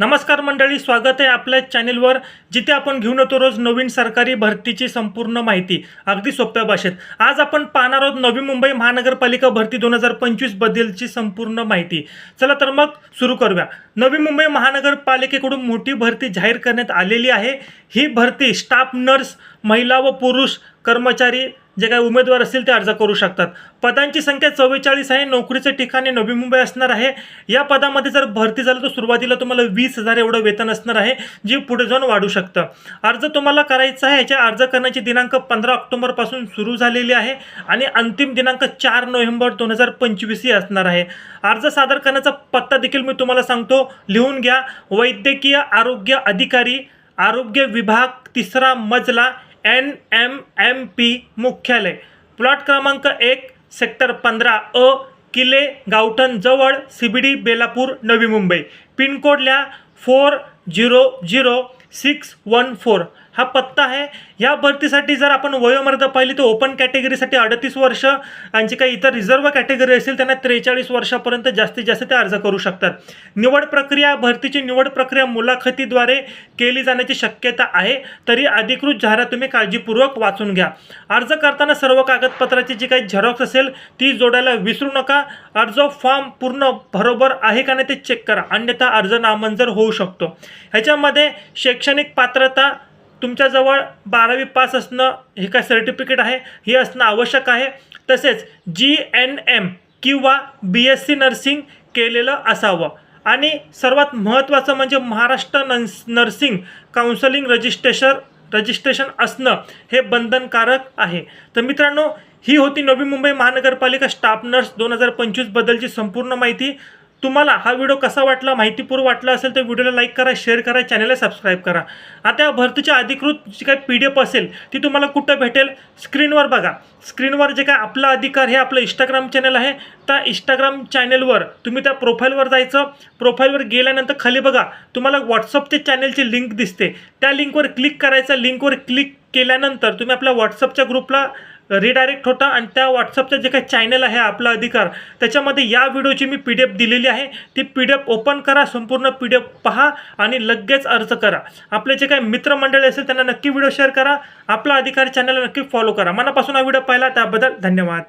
नमस्कार मंडळी स्वागत आहे आपल्या चॅनेलवर जिथे आपण घेऊन येतो रोज नवीन सरकारी भरतीची संपूर्ण माहिती. अगदी सोप्या भाषेत. आज आपण पाहणार आहोत नवी मुंबई महानगरपालिका भरती दोन हजार पंचवीसबद्दलची संपूर्ण माहिती. चला तर मग सुरू करूया. नवी मुंबई महानगरपालिकेकडून मोठी भरती जाहीर करण्यात आलेली आहे. ही भरती स्टाफ नर्स महिला व पुरुष कर्मचारी जे काही उमेदवार असतील ते अर्ज करू शकतात. पदांची संख्या चव्वेचाळीस आहे नोकरीचं ठिकाणी नवी मुंबई असणार आहे. या पदामध्ये जर भरती झालं तर सुरुवातीला तुम्हाला वीस हजार एवढं वेतन असणार आहे जे पुढे जाऊन वाढू शकतं. अर्ज तुम्हाला करायचा आहे याच्या अर्ज करण्याची दिनांक पंधरा ऑक्टोबरपासून सुरू झालेली आहे आणि अंतिम दिनांक चार नोव्हेंबर दोन हजार पंचवीस ही असणार आहे. अर्ज सादर करण्याचा पत्ता देखील मी तुम्हाला सांगतो. लिहून घ्या. वैद्यकीय आरोग्य अधिकारी आरोग्य विभाग तिसरा मजला एन एम एम पी मुख्यालय. प्लॉट क्रमांक एक सेक्टर पंधरा अ किले गावठणजवळ C B D Belapur Navi Mumbai. पिनकोडल्या four zero zero six one four. हा पत्ता आहे. या भरतीसाठी जर आपण वयोमर्यादा पाहिली तर ओपन कॅटेगरीसाठी अडतीस वर्ष आणि जे काही इतर रिझर्व कॅटेगरी असेल त्यांना त्रेचाळीस वर्षापर्यंत जास्तीत जास्त ते अर्ज करू शकतात. निवड प्रक्रिया भरतीची निवड प्रक्रिया मुलाखतीद्वारे केली जाण्याची शक्यता आहे. तरी अधिकृत जाहिरात तुम्ही काळजीपूर्वक वाचून घ्या. अर्ज करताना सर्व कागदपत्राची जी काही झेरॉक्स असेल ती जोडायला विसरू नका. अर्ज फॉर्म पूर्ण बरोबर आहे का नाही ते चेक करा. अन्यथा अर्ज नामंजूर होऊ शकतो. ह्याच्यामध्ये शैक्षणिक पात्रता तुमच्याजवळ बारावी पास असणं हे काय सर्टिफिकेट आहे? हे असणं आवश्यक आहे. तसेच जी एन एम किंवा बी एस सी नर्सिंग केलेलं असावं. आणि सर्वात महत्त्वाचं म्हणजे महाराष्ट्र नन्स नर्सिंग काउन्सलिंग रजिस्ट्रेशन रजिस्ट्रेशन असणं हे बंधनकारक आहे. तर मित्रांनो ही होती नवी मुंबई महानगरपालिका स्टाफ नर्स दोन हजार पंचवीसबद्दलची संपूर्ण माहिती. तुम्हाला हा व्हिडिओ कसा वाटला माहितीपूर्व वाटला असेल तर व्हिडिओला लाईक करा शेअर करा चॅनलला सबस्क्राईब करा. आता या भरतीच्या अधिकृत जी काही पी डी एफ असेल ती तुम्हाला कुठं भेटेल? स्क्रीनवर बघा. स्क्रीनवर जे काय आपला अधिकार हे आपलं इंस्टाग्राम चॅनल आहे त्या इंस्टाग्राम चॅनलवर तुम्ही त्या प्रोफाईलवर जायचं. प्रोफाईलवर गेल्यानंतर खाली बघा तुम्हाला व्हॉट्सअपचे चॅनलची लिंक दिसते. त्या लिंकवर क्लिक करायचं. लिंकवर क्लिक केल्यानंतर तुम्ही आपल्या व्हॉट्सअपच्या ग्रुपला रिडायरेक्ट होता आणि त्या व्हॉट्सअपचं जे काही चॅनल आहे आपला अधिकार त्याच्यामध्ये या व्हिडिओची मी पी डी एफ दिलेली आहे. ती पी डी एफ ओपन करा संपूर्ण पी डी एफ पहा आणि लगेच अर्ज करा. आपले जे काही मित्रमंडळी असेल त्यांना नक्की व्हिडिओ शेअर करा. आपला अधिकार चॅनलला नक्की फॉलो करा. मनापासून हा व्हिडिओ पाहिला त्याबद्दल धन्यवाद.